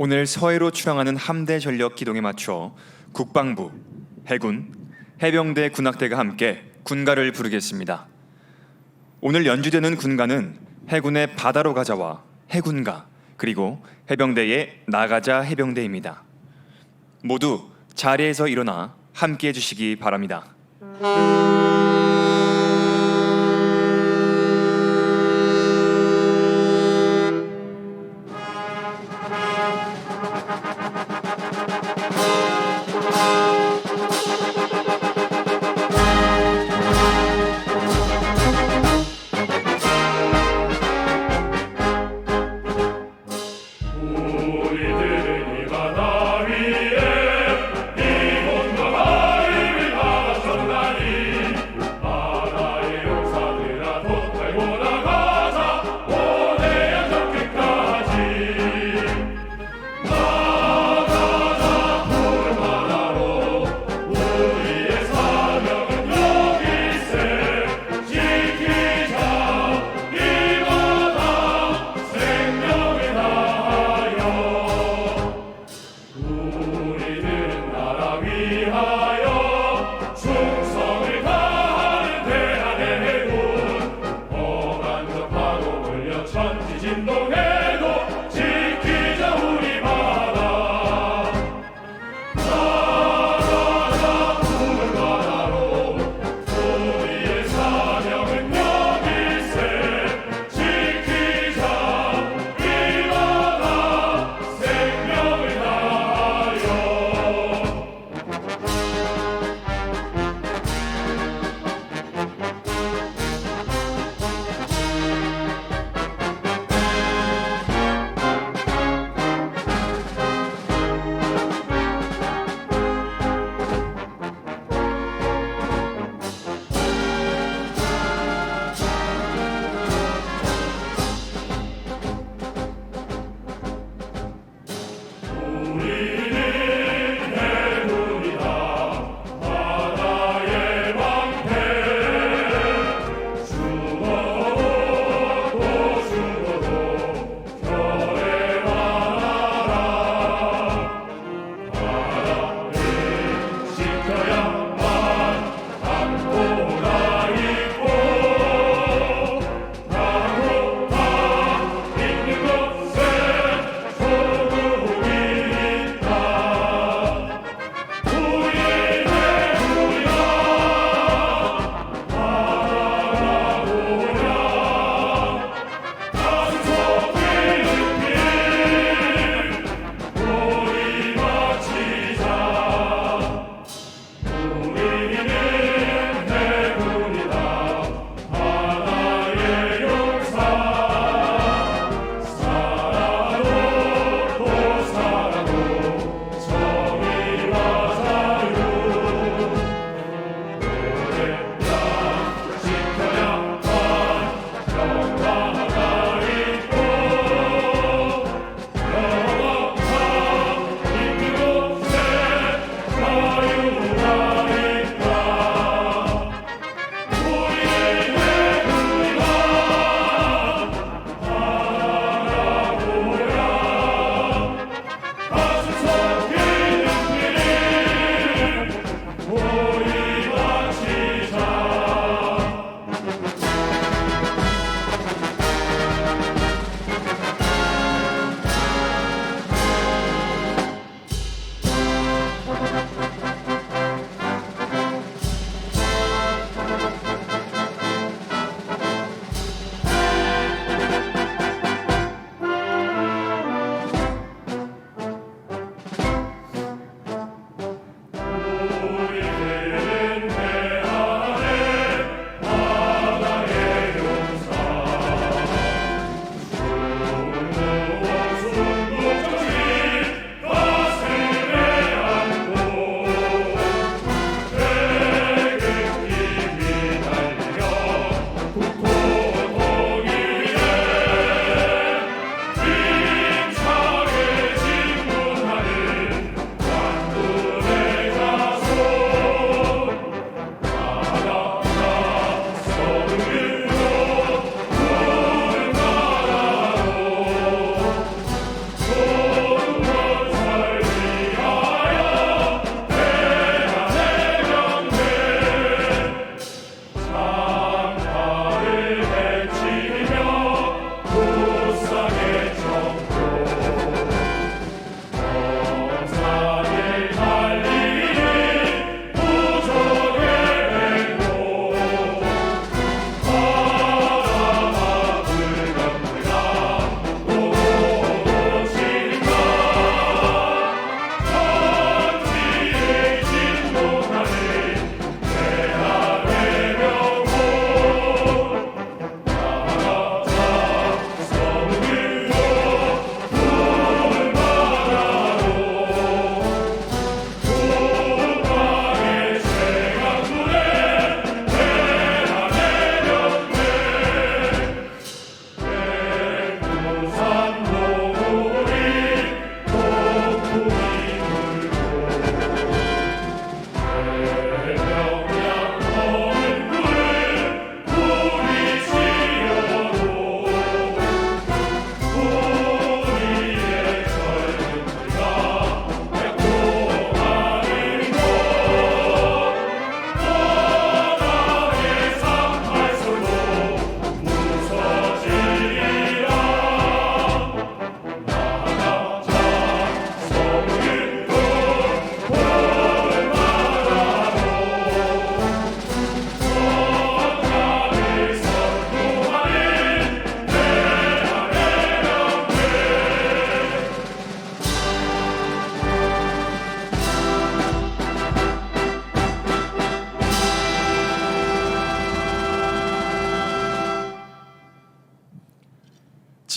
오늘 서해로 출항하는 함대 전력 기동에 맞춰 국방부, 해군, 해병대 군악대가 함께 군가를 부르겠습니다. 오늘 연주되는 군가는 해군의 바다로 가자와 해군가 그리고 해병대의 나가자 해병대입니다. 모두 자리에서 일어나 함께 해주시기 바랍니다.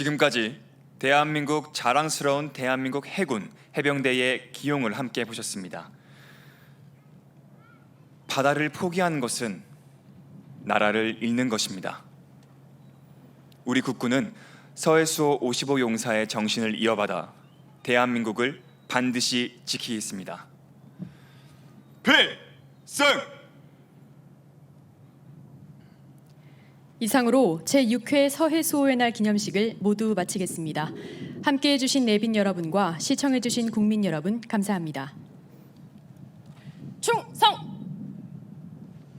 지금까지 대한민국 자랑스러운 대한민국 해군 해병대의 기용을 함께 보셨습니다. 바다를 포기하는 것은 나라를 잃는 것입니다. 우리 국군은 서해수호 55 용사의 정신을 이어받아 대한민국을 반드시 지키겠습니다. 필승! 이상으로 제6회 서해수호의 날 기념식을 모두 마치겠습니다. 함께해 주신 내빈 여러분과 시청해 주신 국민 여러분 감사합니다.